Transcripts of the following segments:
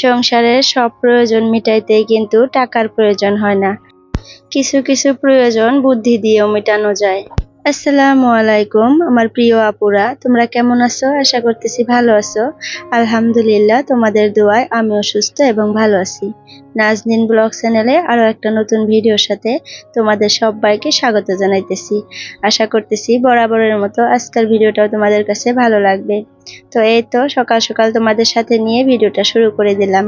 সংসারের সব প্রয়োজন মিটাইতে কিন্তু টাকার প্রয়োজন হয় না। কিছু কিছু প্রয়োজন বুদ্ধি দিয়েও মেটানো যায়। আসসালামু আলাইকুম, আমার প্রিয় আপুরা, তোমরা কেমন আছো? আশা করতেছি ভালো আছো। আলহামদুলিল্লাহ, তোমাদের দোয়ায় আমিও সুস্থ এবং ভালো আছি। নাজনিন ব্লগ চ্যানেলে আরও একটা নতুন ভিডিওর সাথে তোমাদের সবাইকে স্বাগত জানাইতেছি। আশা করতেছি বরাবরের মতো আজকের ভিডিওটাও তোমাদের কাছে ভালো লাগবে। তো এই তো সকাল সকাল তোমাদের সাথে নিয়ে ভিডিওটা শুরু করে দিলাম।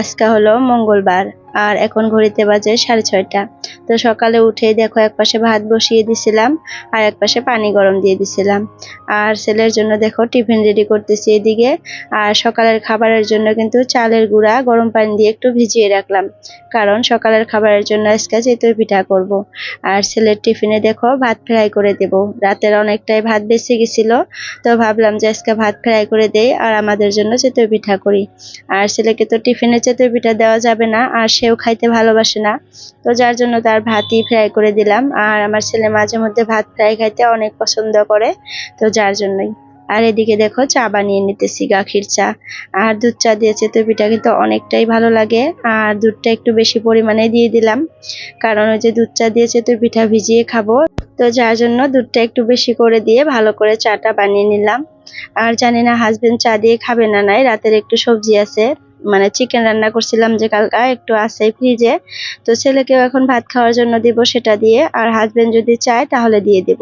আজকে হলো মঙ্গলবার আর এখন ঘড়িতে বাজে সাড়ে ছয়টা। তো সকালে উঠে দেখো এক পাশে ভাত বসিয়ে দিছিলাম আর এক পাশে পানি গরম দিয়ে দিছিলাম। আর ছেলের জন্য দেখো টিফিন রেডি করতেছি এদিকে। আর সকালের খাবারের জন্য কিন্তু চালের গুঁড়া, গরম পানি দিয়ে একটু ভিজিয়ে রাখলাম। কারণ সকালের খাবারের জন্য আজকে চিতই পিঠা করব। আর ছেলের টিফিনে দেখো ভাত ফ্রাই করে দেব। রাতের অনেকটাই ভাত বেঁচে গেছিল, তো ভাবলাম যে আজকে ভাত ফ্রাই করে দেই আর আমাদের জন্য চিতই পিঠা করি। আর ছেলেকে তো টিফিনে চিতই পিঠা দেওয়া যাবে না, আর সেও খাইতে ভালোবাসে না। তো যার জন্য তার ভাতই ফ্রাই করে দিলাম। আর আমার ছেলে মাঝে মধ্যে ভাত ফ্রাই খাইতে অনেক পছন্দ করে, তো যার জন্যই। আর এদিকে দেখো চা বানিয়ে নিতেছি, গাখির চা। আর দুধ চা দিয়েছে তো পিঠা কিন্তু অনেকটাই ভালো লাগে। আর দুধটা একটু বেশি পরিমাণে দিয়ে দিলাম। কারণ ওই যে দুধ চা দিয়েছে তো পিঠা ভিজিয়ে খাব। তো যার জন্য দুধটা একটু বেশি করে দিয়ে ভালো করে চাটা বানিয়ে নিলাম। আর জানি না হাজবেন্ড চা দিয়ে খাবে না নাই, রাতের একটু সবজি আছে। মানে চিকেন রান্না করছিলাম যে কালকা একটু আছে ফ্রিজে তো ছেলেকেও এখন ভাত খাওয়ার জন্য দিব সেটা দিয়ে, আর হাজবেন্ড যদি চায় তাহলে দিয়ে দিব।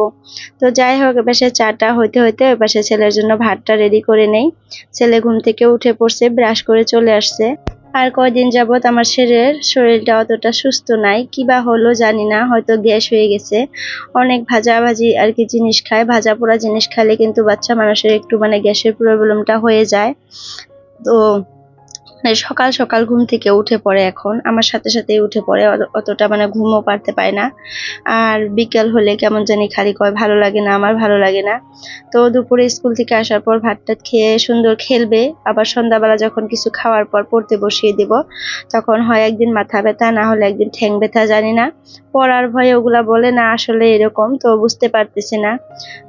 তো যাই হোক এপাশে চাটা হইতে হইতে ওই পাশে ছেলের জন্য ভাতটা রেডি করে নেই। ছেলে ঘুম থেকে উঠে পড়ছে ব্রাশ করে চলে আসছে। আর কয়দিন যাবৎ আমার শরীরের শরীরটা অতটা সুস্থ নাই। কিবা হলো জানি না, হয়তো গ্যাস হয়ে গেছে। অনেক ভাজা ভাজি আর কি জিনিস খায়। ভাজা পোড়া জিনিস খালে কিন্তু বাচ্চা মানুষের একটু মানে গ্যাসের প্রবলেমটা হয়ে যায়। তো মানে সকাল সকাল ঘুম থেকে উঠে পড়ে এখন। আমার সাথে সাথে উঠে পড়ে অতটা মানে ঘুমও পারতে পায় না। আর বিকেল হলে কেমন জানি খালি কয়, ভালো লাগে না, আমার ভালো লাগে না। তো দুপুরে স্কুল থেকে আসার পর ভাত টাত খেয়ে সুন্দর খেলবে। আবার সন্ধ্যাবেলা যখন কিছু খাওয়ার পর পড়তে বসিয়ে দিব, তখন হয় একদিন মাথা ব্যথা, না হলে একদিন ঠ্যাং ব্যথা, জানি না। পড়ার ভয়ে ওগুলা বলে, না, আসলে এরকম, তো বুঝতে পারতেছি না।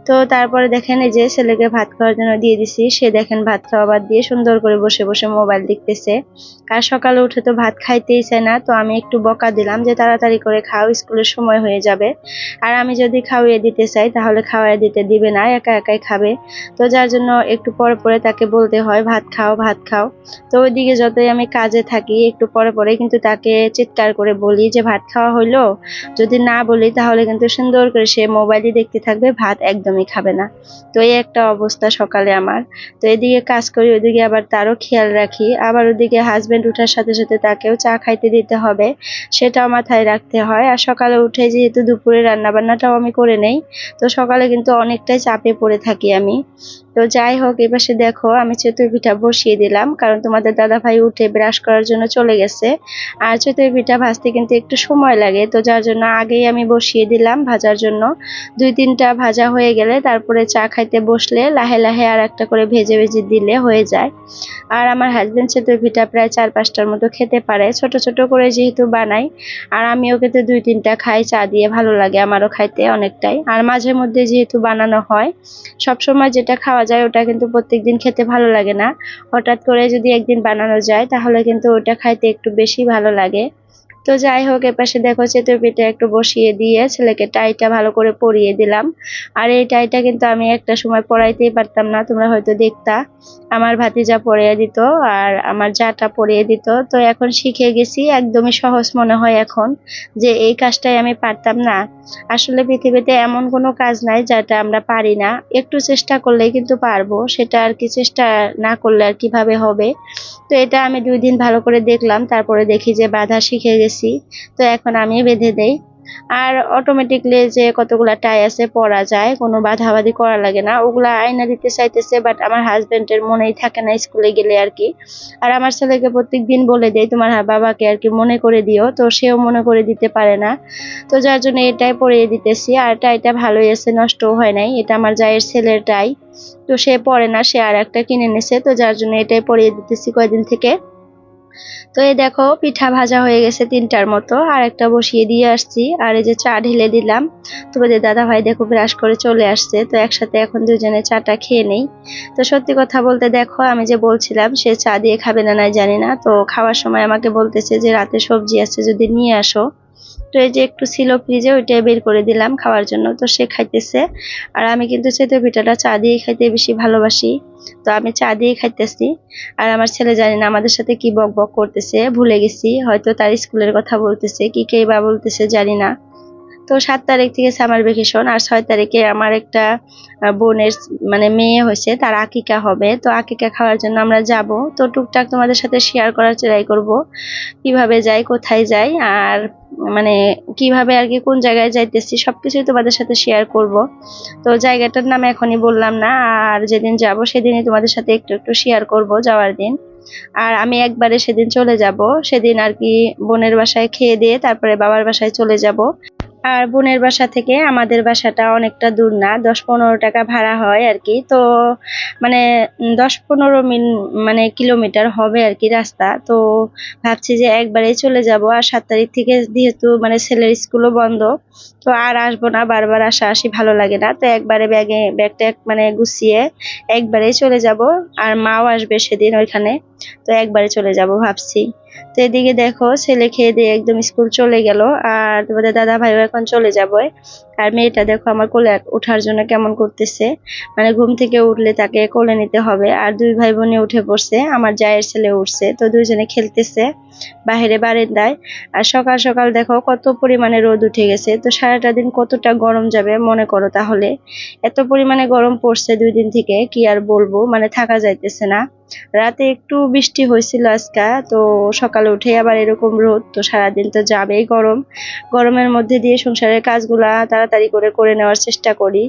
তো তারপরে দেখেন এই যে ছেলেকে ভাত খাওয়ার জন্য দিয়ে দিছি, সে দেখেন ভাত খাওয়া বাদ দিয়ে সুন্দর করে বসে বসে মোবাইল দেখতেছে। আর সকালে উঠে তো ভাত খাইতেই চায় না, তো আমি একটু বকা দিলাম যে তাড়াতাড়ি করে খাও, স্কুলের সময় হয়ে যাবে। আর আমি যদি খাওয়িয়ে দিতে চাই, তাহলে খাওয়াই দিতে দিবে না, একা একাই খাবে। তো যার জন্য একটু পরে পরে তাকে বলতে হয়, ভাত খাও ভাত খাও। তো ওইদিকে যতই আমি কাজে থাকি, একটু পরে পরে কিন্তু তাকে চিৎকার করে বলি যে, ভাত খাওয়া হইল? যদি না বলি, তাহলে কিন্তু সুন্দর করে সে মোবাইলই দেখতে থাকবে, ভাত একদমই খাবে না। তো এই একটা অবস্থা সকালে আমার। তো এদিকে কাজ করি, ওইদিকে আবার তারও খেয়াল রাখি, আবার ওদিকে হাজবেন্ড উঠার সাথে সাথে তাকেও চা খাইতে দিতে হবে, সেটাও মাথায় রাখতে হয়। আর সকালে উঠে যেহেতু দুপুরে রান্নাবান্নাটাও আমি করে নেই, তো সকালে কিন্তু অনেকটাই চাপে পড়ে থাকি আমি। তো যাই হোক এপাশে দেখো আমি চিতই পিঠা বসিয়ে দিলাম, কারণ তোমাদের দাদা ভাই উঠে ব্রাশ করার জন্য চলে গেছে। আর চিতই পিঠা ভাজতে কিন্তু একটু সময় লাগে, তো যার জন্য আগেই আমি বসিয়ে দিলাম ভাজার জন্য। দুই তিনটা ভাজা হয়ে গেলে তারপরে চা খাইতে বসলে লাহে লাহে আর একটা করে ভেজে ভেজে দিলে হয়ে যায়। আর আমার হাজব্যান্ড চিতই পিঠা প্রায় চার পাঁচটার মতো খেতে পারে, ছোট ছোট করে যেহেতু বানাই, আর আমিও কিন্তু দুই তিনটা খাই, চা দিয়ে ভালো লাগে আমারও খাইতে অনেকটাই। আর মাঝে মধ্যে যেহেতু বানানো হয়, সবসময় যেটা খাওয়া যায়, ওটা কিন্তু প্রত্যেকদিন খেতে ভালো লাগে না। হঠাৎ করে যদি একদিন বানানো যায়, তাহলে কিন্তু ওটা খাইতে একটু বেশি ভালো লাগে। তো যাই হোক, এপাশে দেখো চেতর একটু বসিয়ে দিয়ে ছেলেকে টাইটা ভালো করে পরিয়ে দিলাম। আর এই টাইটা কিন্তু আমি একটা সময় পরাইতেই পারতাম না, তোমরা হয়তো দেখতা। আমার ভাতিজা পরিয়ে দিত আর আমার জাটা পরিয়ে দিত। তো এখন শিখে গেছি, একদমই সহজ মনে হয় এখন যে এই কাজটাই আমি পারতাম না। আসলে পৃথিবীতে এমন কোনো কাজ নাই যেটা আমরা পারি না। একটু চেষ্টা করলেই কিন্তু পারব, সেটা আর কি চেষ্টা না করলে আর কীভাবে হবে? তো এটা আমি দুই দিন ভালো করে দেখলাম, তারপরে দেখি যে বাধা শিখে গেছি তো এখন আমি বেঁধে দেই। আর অটোমেটিকলি যে কতগুলা টাই আছে পরা যায়, কোনো বাধাবাধি করা লাগে না। ওগুলা আয়না দিতে চাইতেছে বাট আমার হাজবেন্ডের মনেই থাকে না স্কুলে গেলে আর কি। আর আমার ছেলেকে প্রত্যেক দিন বলে দেয় তোমার বাবাকে আর কি মনে করে দিও। তো সেও মনে করে দিতে পারে না। তো যার জন্য এটাই পরিয়ে দিতেছি। আর টাইটা ভালোই আছে, নষ্টও হয় নাই। এটা আমার জায়ের ছেলের টাই তো সে পরে না, সে আর একটা কিনে নিছে। তো যার জন্য এটাই পরিয়ে দিতেছি কয়দিন থেকে। তো এই দেখো, পিঠা ভাজা হয়ে গেছে তিনটার মতো। আর একটা বসিয়ে দিয়ে আসছি। আর এই যে চা ঢেলে দিলাম। তোমাদের দাদা ভাই দেখো ব্রাশ করে চলে আসছে। তো একসাথে এখন দুজনে চাটা খেয়ে নেই। তো সত্যি কথা বলতে দেখো, আমি যে বলছিলাম, সে চা দিয়ে খাবে না না জানি না। তো খাওয়ার সময় আমাকে বলতেছে যে, রাতে সবজি আছে, যদি নিয়ে আসো। তো এই যে একটু ছিল ফ্রিজে ওইটাই বের করে দিলাম খাওয়ার জন্য। তো সে খাইতেছে। আর আমি কিন্তু সেতু পিঠাটা চা দিয়ে খাইতে বেশি ভালোবাসি। তো আমি চা দিয়ে খাইতেছি। আর আমার ছেলে জানি না আমাদের সাথে কি বক বক করতেছে, ভুলে গেছি। হয়তো তার স্কুলের কথা বলতেছে, কি কে বা বলতেছে জানি না। তো সাত তারিখ থেকে সামার ভ্যাকেশন আর ছয় তারিখে আমার একটা বোনের মানে মেয়ে হয়েছে, তার আকিকা হবে। তো আকিকা খাওয়ার জন্য আমরা যাব। তো টুকটাক তোমাদের সাথে শেয়ার করার ট্রাই করব। কীভাবে যাই, কোথায় যাই আর মানে কীভাবে আর কি কোন জায়গায় যাইতেছি সবকিছুই তোমাদের সাথে শেয়ার করব। তো জায়গাটার নাম এখনই বললাম না আর যেদিন যাব সেদিনই তোমাদের সাথে একটু একটু শেয়ার করব যাওয়ার দিন। আর আমি একবারে সেদিন চলে যাব। সেদিন আর কি বোনের বাসায় খেয়ে দিয়ে তারপরে বাবার বাসায় চলে যাব। আর বোনের বাসা থেকে আমাদের বাসাটা অনেকটা দূর না, দশ পনেরো টাকা ভাড়া হয় আর কি। তো মানে দশ পনেরো মিন মানে কিলোমিটার হবে আর কি রাস্তা। তো ভাবছি যে একবারেই চলে যাব। আর সাত তারিখ থেকে যেহেতু মানে ছেলের স্কুলও বন্ধ, তো আর আসব না, বারবার আসা আসি ভালো লাগে না। তো একবারে ব্যাগে ব্যাগ ট্যাগ মানে গুছিয়ে একবারেই চলে যাব। আর মাও আসবে সেদিন ওইখানে। তো একবারে চলে যাব ভাবছি। তো এদিকে দেখো, ছেলে খেয়ে দিয়ে একদম স্কুল চলে গেল। আর তোমাদের দাদা ভাইও এখন চলে যাবে। আর মেয়েটা দেখো আমার কোলে ওঠার জন্য কেমন করতেছে। মানে ঘুম থেকে উঠলে তাকে কোলে নিতে হবে। আর দুই ভাই বোনে উঠে পড়ছে। আমার জায়ের ছেলে উঠছে। তো দুইজনে খেলতেছে বাহিরে বারান্দায়। আর সকাল সকাল দেখো কত পরিমাণে রোদ উঠে গেছে। তো সারাটা দিন কতটা গরম যাবে মনে করো তাহলে? এত পরিমাণে গরম পড়ছে দুই দিন থেকে, কি আর বলব? মানে থাকা যাইতেছে না। রাতে একটু বৃষ্টি হয়েছিল আজকে, তো সকালে উঠে আবার এরকম রোদ, তো সারাদিন তো যাবেই গরম। গরমের মধ্যে দিয়ে সংসারের কাজগুলা তাড়াতাড়ি করে করে নেওয়ার চেষ্টা করি।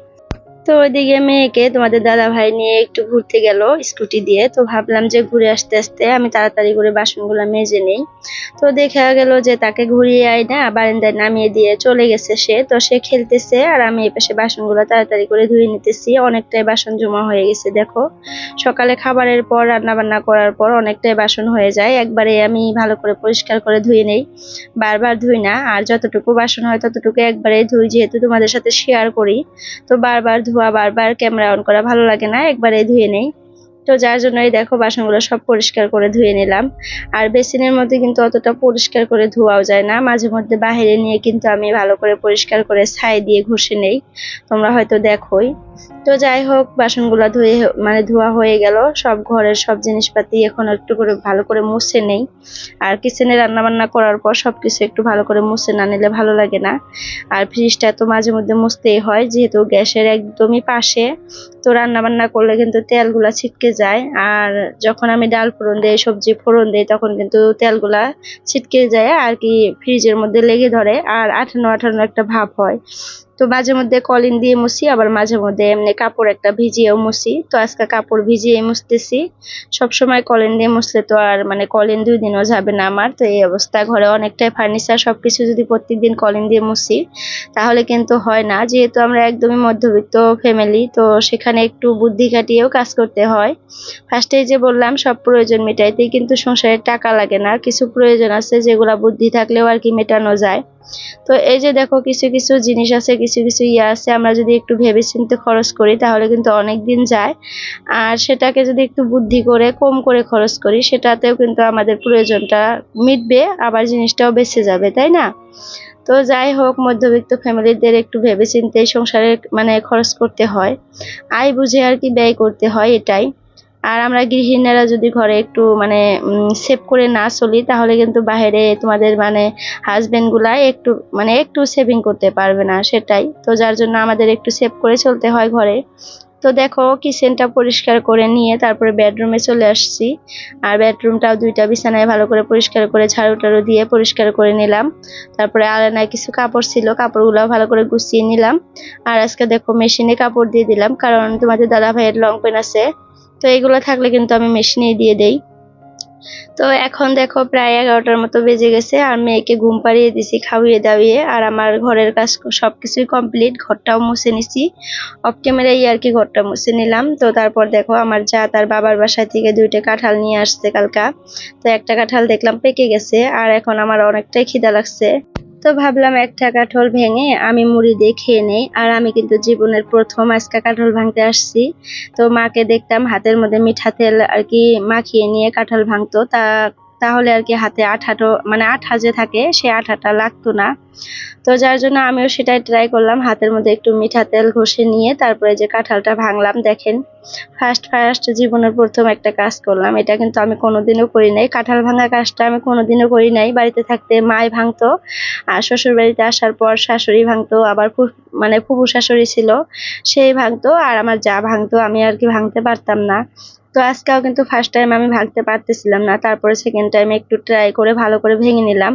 তো ওইদিকে মেয়েকে তোমাদের দাদা ভাই নিয়ে একটু ঘুরতে গেল স্কুটি দিয়ে। তো ভাবলাম যে ঘুরে আসতে আসতে আমি তাড়াতাড়ি করে বাসনগুলো মেজে নেই। তো দেখা গেল যে তাকে ঘুরিয়ে আয় না, বারান্দায় নামিয়ে দিয়ে চলে গেছে সে। তো সে খেলতেছে আর আমি এই পাশে বাসনগুলো তাড়াতাড়ি করে ধুয়ে নিতেছি। অনেকটাই বাসন জমা হয়ে গেছে, দেখো। সকালে খাবারের পর রান্না বান্না করার পর অনেকটাই বাসন হয়ে যায়। একবারে আমি ভালো করে পরিষ্কার করে ধুয়ে নেই, বারবার ধুই না। আর যতটুকু বাসন হয় ততটুকু একবারে ধুই, যেহেতু তোমাদের সাথে শেয়ার করি। তো বারবার ধোয়া বারবার ক্যামেরা অন করা ভালো লাগে না একবারে ধুয়ে নেই। তো যার জন্যই দেখো বাসনগুলো সব পরিষ্কার করে ধুয়ে নিলাম। আর বেসিনের মধ্যে কিন্তু অতটা পরিষ্কার করে ধোয়াও যায় না। মাঝে মধ্যে বাইরে নিয়ে কিন্তু আমি ভালো করে পরিষ্কার করে ছাই দিয়ে ঘষে নেই। তোমরা হয়তো দেখোই। তো যাই হোক, বাসনগুলো ধুয়ে মানে ধোয়া হয়ে গেল। সব ঘরের সব জিনিসপাতি এখন একটু করে ভালো করে মুছে নেই। আর কিচেনে রান্না বান্না করার পর সব কিছু একটু ভালো করে মুছে না নিলে ভালো লাগে না। আর ফ্রিজটা তো মাঝে মধ্যে মুছতেই হয়, যেহেতু গ্যাসের একদমই পাশে। তো রান্না বান্না করলে কিন্তু তেলগুলা ছিটকে যায়। আর যখন আমি ডাল ফোড়ন দিই, সবজি ফোড়ন দিই, তখন কিন্তু তেলগুলা ছিটকে যায় আর কি ফ্রিজের মধ্যে লেগে ধরে। আর আঠানো আঠানো একটা ভাব হয়। তো মাঝে মধ্যে কলিন দিয়ে মুছি, আবার মাঝে মধ্যে এমনি কাপড় একটা ভিজিয়েও মুছি। তো আজকে কাপড় ভিজিয়ে মুছতেছি। সবসময় কলিন দিয়ে মুছলে তো আর মানে কলিন দুই দিনও যাবে না আমার। তো এই অবস্থা, ঘরে অনেকটাই ফার্নিচার সবকিছু যদি প্রত্যেকদিন কলিন দিয়ে মুছি, তাহলে কিন্তু হয় না। যেহেতু আমরা একদমই মধ্যবিত্ত ফ্যামিলি তো সেখানে একটু বুদ্ধি খাটিয়েও কাজ করতে হয়। ফার্স্টে যে বললাম, সব প্রয়োজন মেটাইতেই কিন্তু সংসারে টাকা লাগে না। কিছু প্রয়োজন আছে যেগুলা বুদ্ধি থাকলেও আর কি মেটানো যায়। তো এই যে দেখো, কিছু কিছু জিনিস আছে, কিছু কিছু কিছু ইয়ে আছে, আমরা যদি একটু ভেবেচিন্তে খরচ করি, তাহলে কিন্তু অনেক দিন যায়। আর সেটাকে যদি একটু বুদ্ধি করে, কম করে খরচ করি, সেটাতেও কিন্তু আমাদের প্রয়োজনটা মিটবে, আবার জিনিসটাও বেঁচে যাবে, তাই না? তো যাই হোক, মধ্যবিত্ত ফ্যামিলিদের একটু ভেবেচিন্তে সংসারে মানে খরচ করতে হয়। আয় বুঝে আর কি ব্যয় করতে হয়, এটাই। আর আমরা গৃহিণীরা যদি ঘরে একটু মানে সেভ করে না চলি, তাহলে কিন্তু বাইরে তোমাদের মানে হাজবেন্ডগুলা একটু মানে একটু সেভিং করতে পারবে না, সেটাই। তো যার জন্য আমাদের একটু সেভ করে চলতে হয় ঘরে। তো দেখো কিচেনটা পরিষ্কার করে নিয়ে তারপরে বেডরুমে চলে আসছি। আর বেডরুমটাও দুইটা বিছানায় ভালো করে পরিষ্কার করে ঝাড়ু টাড়ু দিয়ে পরিষ্কার করে নিলাম। তারপরে আলানায় কিছু কাপড় ছিল কাপড়গুলো ভালো করে গুছিয়ে নিলাম। আর আজকে দেখো মেশিনে কাপড় দিয়ে দিলাম, কারণ তোমাদের দাদা ভাইয়ের লং পেন আছে। তো এগুলো থাকলে কিন্তু আমি মেশিনে দিয়ে দেই। তো এখন দেখো প্রায় এগারোটার মতো বেজে গেছে, আর মেয়েকে ঘুম পাড়িয়ে দিছি, খাওয়িয়ে দাওয়িয়ে, আর আমার ঘরের কাজ সব কিছুই কমপ্লিট ঘরটাও মুছে নিছি। অফ ক্যামেরাই আর কি ঘরটা মুছে নিলাম। তো তারপর দেখো আমার যা তার বাবার বাসা থেকে দুইটা কাঁঠাল নিয়ে আসছে কালকা। তো একটা কাঁঠাল দেখলাম পেকে গেছে, আর এখন আমার অনেকটাই খিদা লাগছে। তো ভাবলাম একটা কাঠল ভেঙে আমি মুড়ি দিয়ে খেয়ে নেই। আর আমি কিন্তু জীবনের প্রথম আজকে কাঁঠাল ভাঙতে আসছি। তো মাকে দেখতাম হাতের মধ্যে মিঠা তেল আর কি মাখিয়ে নিয়ে কাঁঠাল ভাঙতো। তা তাহলে আর কি হাতে আঠাটো মানে আঠা যে থাকে, সে আঠাটা লাগতো না। তো যার জন্য আমিও সেটাই ট্রাই করলাম, হাতের মধ্যে একটু মিঠা তেল ঘষে নিয়ে তারপরে যে কাঁঠালটা ভাঙলাম, দেখেন ফার্স্ট ফার্স্ট জীবনের প্রথম একটা কাজ করলাম। এটা কিন্তু আমি কোনোদিনও করি নাই। কাঁঠাল ভাঙা কাজটা আমি কোনোদিনও করি নাই। বাড়িতে থাকতে মাই ভাঙতো, আর শ্বশুর বাড়িতে আসার পর শাশুড়ি ভাঙতো, আবার মানে ফুফু শাশুড়ি ছিল, সেই ভাঙতো, আর আমার যা ভাঙতো আমি আর কি ভাঙতে পারতাম না। তো আজকেও কিন্তু ফার্স্ট টাইম আমি ভাঙতে পারতেছিলাম না, তারপরে সেকেন্ড টাইম একটু ট্রাই করে ভালো করে ভেঙে নিলাম।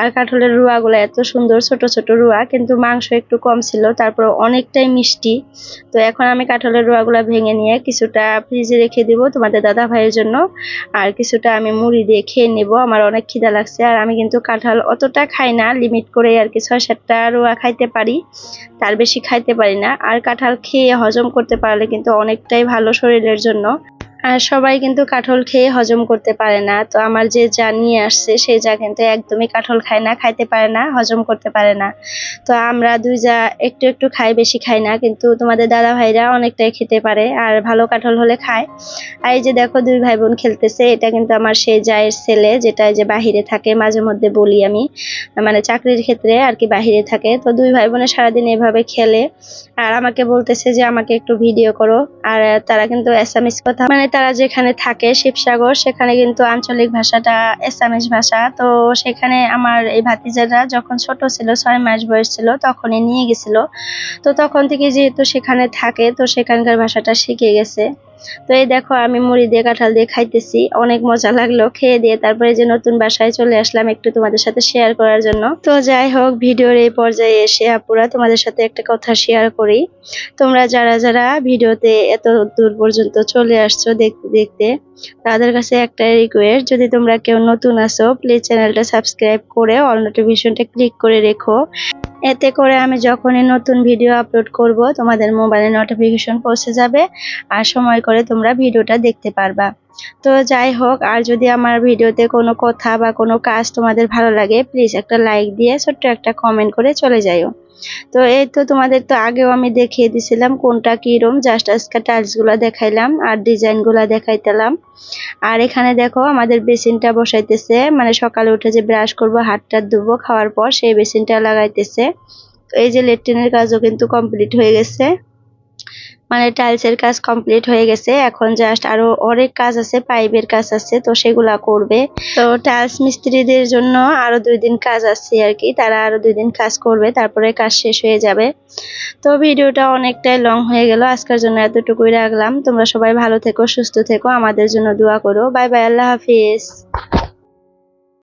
আর কাঁঠালের রুয়াগুলো এত সুন্দর, ছোট ছোট রুয়া, কিন্তু মাংস একটু কম ছিল, তারপর অনেকটাই মিষ্টি। তো এখন আমি কাঁঠালের রুয়াগুলো ভেঙে নিয়ে কিছুটা ফ্রিজে রেখে দিব তোমাদের দাদা ভাইয়ের জন্য, আর কিছুটা আমি মুড়ি দিয়ে খেয়ে নেব, আমার অনেক খিদা লাগছে। আর আমি কিন্তু কাঁঠাল অতটা খাই না লিমিট করে আর কি ছয়, সাতটা রুয়া খাইতে পারি, তার বেশি খাইতে পারি না। আর কাঁঠাল খেয়ে হজম করতে পারলে কিন্তু অনেকটাই ভালো শরীরের জন্য। আর সবাই কিন্তু কাঁঠাল খেয়ে হজম করতে পারে না। তো আমার যে যা নিয়ে আসছে, সেই যা কিন্তু একদমই কাঁঠাল খায় না, খাইতে পারে না, হজম করতে পারে না। তো আমরা দুই যা একটু একটু খাই, বেশি খাই না, কিন্তু তোমাদের দাদা ভাইরা অনেকটাই খেতে পারে আর ভালো কাঁঠাল হলে খায়। আর এই যে দেখো, দুই ভাই বোন খেলতেছে, এটা কিন্তু আমার সেই জায়ের ছেলে, যেটা যে বাহিরে থাকে, মাঝে মধ্যে বলি আমি মানে চাকরির ক্ষেত্রে আর কি বাহিরে থাকে। তো দুই ভাই বোনে সারাদিন এভাবে খেলে। আর আমাকে বলতেছে যে, আমাকে একটু ভিডিও করো। আর তারা কিন্তু এসামিস কথা মানে তারা যেখানে থাকে, শিবসাগর, সেখানে কিন্তু আঞ্চলিক ভাষাটা এসামিস ভাষা। তো সেখানে আমার এই ভাতিজারা যখন ছোট ছিল, ছয় মাস বয়স ছিল, তখনই নিয়ে গেছিল। তো তখন থেকে যেহেতু সেখানে থাকে, তো সেখানকার ভাষাটা শিখে গেছে। তো এই দেখো, আমি মুড়ি দিয়ে কাঁঠাল দিয়ে খাইতেছি। অনেক মজা লাগল খেয়ে দিয়ে। তারপরে যে নতুন বাসায় চলে আসলাম একটু তোমাদের সাথে শেয়ার করার জন্য। তো যাই হোক, ভিডিওর এই পর্যায়ে এসে আপুরা তোমাদের সাথে একটা কথা শেয়ার করি। তোমরা যারা যারা ভিডিওতে এত দূর পর্যন্ত চলে আসছো দেখতে দেখতে, তাদের কাছে একটা রিকোয়েস্ট যদি তোমরা কেউ নতুন আসো প্লিজ চ্যানেলটা সাবস্ক্রাইব করে অল নোটিফিকেশনটা ক্লিক করে রেখো। এতে করে আমি যখনই নতুন ভিডিও আপলোড করব, তোমাদের মোবাইলে নোটিফিকেশন পৌঁছে যাবে আর সময় করে তোমরা ভিডিওটা দেখতে পারবা। তো যাই হোক, আর যদি আমার ভিডিওতে কোনো কথা বা কোনো কাজ তোমাদের ভালো লাগে প্লিজ একটা লাইক দিয়ে ছোট্ট একটা কমেন্ট করে চলে যাইও। তো এই তো তোমাদের তো আগেও আমি দেখিয়ে দিছিলাম কোনটা কীরম জাস্ট আজকে টাইলসগুলা দেখাইলাম আর ডিজাইনগুলা দেখাইতেলাম। আর এখানে দেখো আমাদের বেসিনটা বসাইতেছে মানে সকালে উঠে যে ব্রাশ করব, হাতটা ধুব, খাওয়ার পর সেই বেসিনটা লাগাইতেছে। এই যে লেট্রিনের কাজও কিন্তু কমপ্লিট হয়ে গেছে। মানে টাইলসের কাজ কমপ্লিট হয়ে গেছে। এখন জাস্ট আরও অনেক কাজ আছে পাইপের কাজ আছে, তো সেগুলা করবে। তো টাইলস মিস্ত্রিদের জন্য আরও দুই দিন কাজ আছে আর কি। তারা আরও দুই দিন কাজ করবে, তারপরে কাজ শেষ হয়ে যাবে। তো ভিডিওটা অনেকটাই লং হয়ে গেল। আজকের জন্য এতটুকুই রাখলাম। তোমরা সবাই ভালো থেকো, সুস্থ থেকো। আমাদের জন্য দোয়া করো। বাই বাই আল্লাহ হাফিজ।